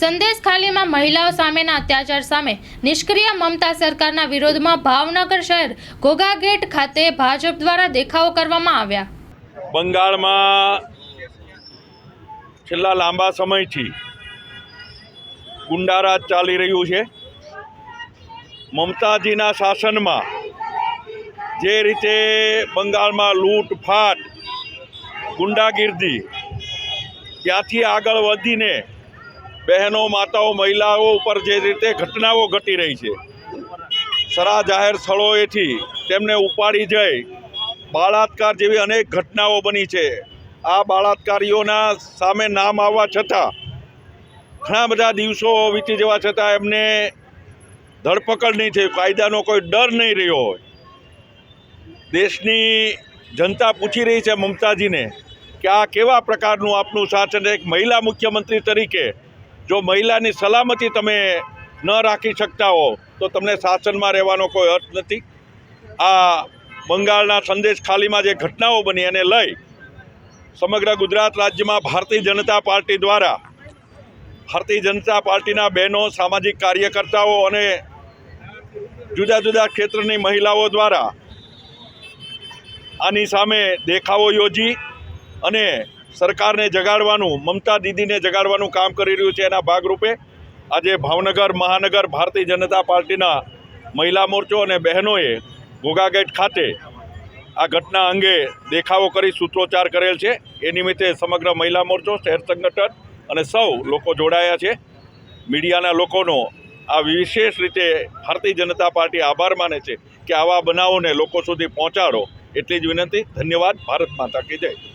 સંદેશ ખાલીમાં મહિલાઓ સામેના અત્યાચાર સામે નિષ્ક્રિય મમતા સરકારના વિરોધમાં ભાવનગર શહેર ઘોઘા ગેટ ખાતે ભાજપ દ્વારા દેખાવો કરવામાં આવ્યા. બંગાળમાં છેલ્લા લાંબા સમયથી ગુંડારાજ ચાલી રહ્યું છે. મમતાજીના શાસનમાં જે રીતે બંગાળમાં લૂંટફાટ, ગુંડાગીર્દી ત્યાંથી આગળ વધીને બહેનો, માતાઓ, મહિલાઓ ઉપર જે રીતે ઘટનાઓ ઘટી રહી છે સરા જાહેર સ્થળોએથી તેમને ઉપાડી જઈ બાળાત્કાર જેવી અનેક ઘટનાઓ બની છે. આ બાળાત્કારીઓના સામે નામ આવવા છતાં, ઘણા બધા દિવસો વીતી જવા છતાં એમને ધરપકડ નહીં થઈ, કાયદાનો કોઈ ડર નહીં રહ્યો હોય. દેશની જનતા પૂછી રહી છે મમતાજીને કે આ કેવા પ્રકારનું આપનું શાસન એક મહિલા મુખ્યમંત્રી તરીકે જો મહિલાની સલામતી તમે ન રાખી શકતા હો, તો તમને શાસનમાં રહેવાનો કોઈ અર્થ નથી. આ બંગાળના સંદેશ ખાલીમાં જે ઘટનાઓ બની એને લઈ સમગ્ર ગુજરાત રાજ્યમાં ભારતીય જનતા પાર્ટી દ્વારા ભારતીય જનતા પાર્ટીના બહેનો, સામાજિક કાર્યકર્તાઓ અને જુદા જુદા ક્ષેત્રની મહિલાઓ દ્વારા આની સામે દેખાવો યોજી અને સરકારને જગાડવાનું, મમતા દીદીને જગાડવાનું કામ કરી રહ્યું છે એના ભાગરૂપે આજે ભાવનગર મહાનગર ભારતીય જનતા પાર્ટીના મહિલા મોરચો અને બહેનોએ ગોગાગેટ ખાતે આ ઘટના અંગે દેખાવો કરી સૂત્રોચ્ચાર કરેલ છે. એ નિમિત્તે સમગ્ર મહિલા મોરચો, શહેર સંગઠન અને સૌ લોકો જોડાયા છે. મીડિયાના લોકોનો આ વિશેષ રીતે ભારતીય જનતા પાર્ટી આભાર માને છે કે આવા બનાવોને લોકો સુધી પહોંચાડો. એટલી જ વિનંતી. ધન્યવાદ. ભારત માતા કી જય.